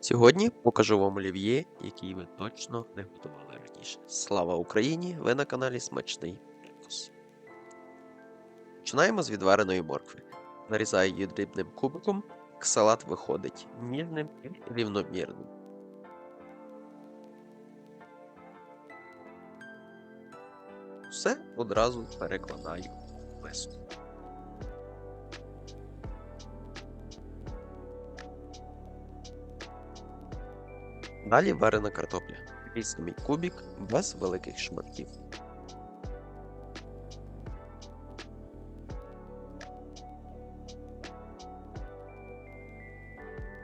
Сьогодні покажу вам олів'є, який ви точно не готували раніше. Слава Україні! Ви на каналі Смачний Перекус. Починаємо з відвареної моркви. Нарізаю її дрібним кубиком, салат виходить ніжним і рівномірним. Все одразу перекладаю в миску. Далі варена картопля. Різний кубік без великих шматків.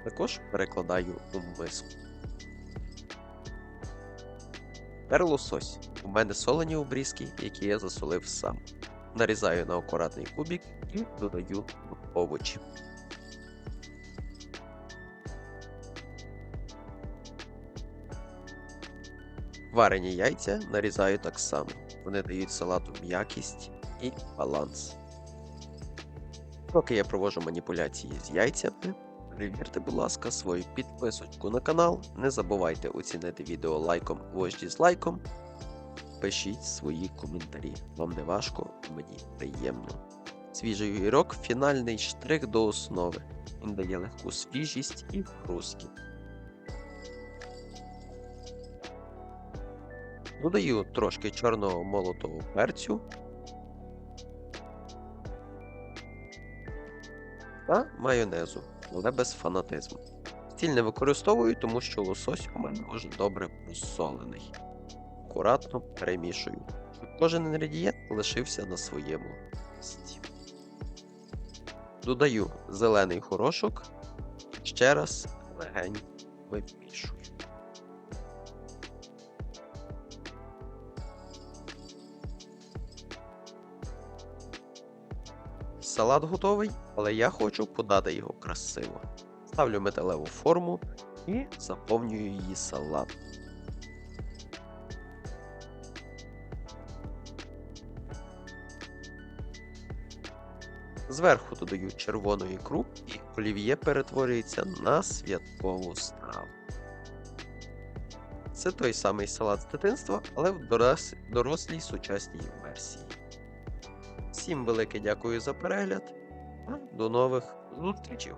Також перекладаю у миску. Тепер лосось. У мене солені обрізки, які я засолив сам. Нарізаю на акуратний кубік і додаю овочі. Варені яйця нарізаю так само. Вони дають салату м'якість і баланс. Поки я проводжу маніпуляції з яйцями, перевірте, будь ласка, свою підписочку на канал. Не забувайте оцінити відео лайком або ж дізлайком. Пишіть свої коментарі. Вам не важко, мені приємно. Свіжий огірок фінальний штрих до основи. Він дає легку свіжість і хрусткість. Додаю трошки чорного молотого перцю та майонезу, але без фанатизму. Стіль не використовую, тому що лосось у мене вже добре посолений. Акуратно перемішую, щоб кожен інгредієнт лишився на своєму місці. Додаю зелений горошок, ще раз легенько вимішую. Салат готовий, але я хочу подати його красиво. Ставлю металеву форму і заповнюю її салат. Зверху додаю червоної ікру і олів'є перетворюється на святкову страву. Це той самий салат з дитинства, але в дорослій сучасній версії. Всім велике дякую за перегляд. До нових зустрічей!